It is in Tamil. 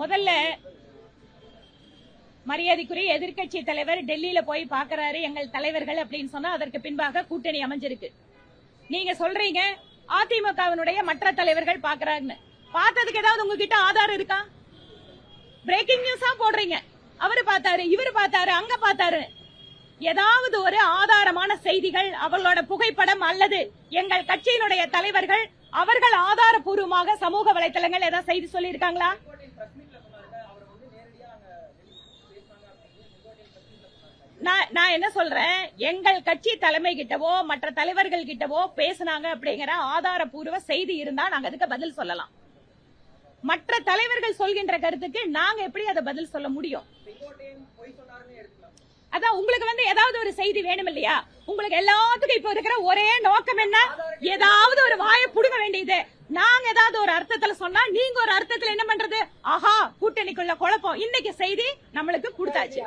முதல்ல மரியாதைக்குரிய எதிர்க்கட்சி தலைவர் டெல்லியில போய் பாக்குறாரு எங்கள் தலைவர்கள் அப்படின்னு சொன்னா அதற்கு பின்பாக கூட்டணி அமைஞ்சிருக்கு. நீங்க சொல்றீங்க அதிமுகவினுடைய மற்ற தலைவர்கள் பாக்குறாங்கன்னு பார்த்ததுக்கு ஏதாவது உங்ககிட்ட ஆதாரம் இருக்கா? பிரேக்கிங் நியூஸா போடுறீங்க. அவரு பார்த்தாரு இவரு பார்த்தாரு அங்க பார்த்தாரு. ஏதாவது ஒரு ஆதாரமான செய்திகள் அவர்களோட புகைப்படம் அல்லது எங்கள் கட்சியினுடைய தலைவர்கள் அவர்கள் ஆதாரபூர்வமாக சமூக வலைத்தளங்கள் ஏதாவது செய்தி சொல்லியிருக்காங்களா? நான் நான் என்ன சொல்றேன்? எங்கள் கட்சி தலைமை கிட்டவோ மற்ற தலைவர்கள் கிட்டவோ பேசுனாங்க அப்படிங்கிற ஆதாரபூர்வ செய்தி இருந்தா நாங்க அதுக்கு பதில் சொல்லலாம். மற்ற தலைவர்கள் சொல்கின்ற கருத்துக்கு நாங்க எப்படி அதை பதில் சொல்ல முடியும்? அதான் உங்களுக்கு வந்து ஏதாவது ஒரு செய்தி வேணும் இல்லையா? உங்களுக்கு எல்லாத்துக்கும் இப்ப இருக்கிற ஒரே நோக்கம் என்ன? ஏதாவது ஒரு வாயை புடுங்க வேண்டியது. நாங்க ஏதாவது ஒரு அர்த்தத்துல சொன்னா நீங்க ஒரு அர்த்தத்துல என்ன பண்றது? ஆஹா கூட்டணிக்குள்ள குழப்பம். இன்னைக்கு செய்தி நம்மளுக்கு கொடுத்தாச்சு.